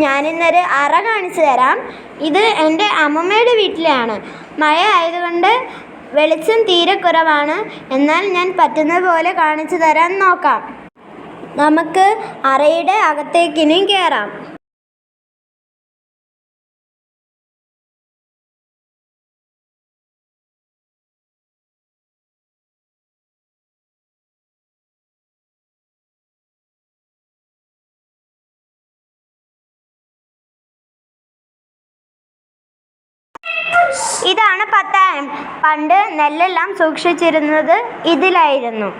ഞാനിന്നൊരു അറ കാണിച്ചു തരാം. ഇത് എന്റെ അമ്മമ്മയുടെ വീട്ടിലാണ് മഴ ആയതുകൊണ്ട് വെളിച്ചം തീരെ കുറവാണ്. എന്നാൽ ഞാൻ പറ്റുന്ന പോലെ കാണിച്ചു തരാൻ നോക്കാം. നമുക്ക് അറയുടെ അകത്തേക്കിനും കയറാം ഇതാണ് പത്തായം. പണ്ട് നെല്ലെല്ലാം സൂക്ഷിച്ചിരുന്നത് ഇതിലായിരുന്നു.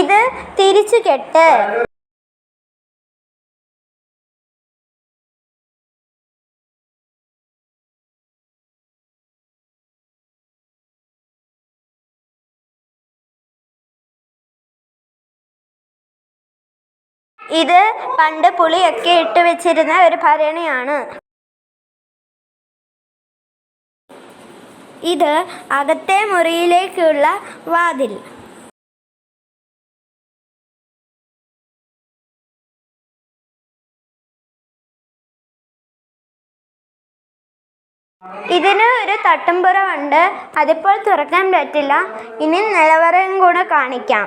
ഇത് തിരിച്ചു കെട്ട്. ഇത് പണ്ട് പുളിയൊക്കെ ഇട്ട് വെച്ചിരുന്ന ഒരു ഭരണിയാണ്. ഇത് അകത്തെ മുറിയിലേക്കുള്ള വാതിൽ. ഇതിന് ഒരു തട്ടുംപുറമുണ്ട് അതിപ്പോൾ തുറക്കാൻ പറ്റില്ല. ഇനി നിലവറയും കൂടെ കാണിക്കാം.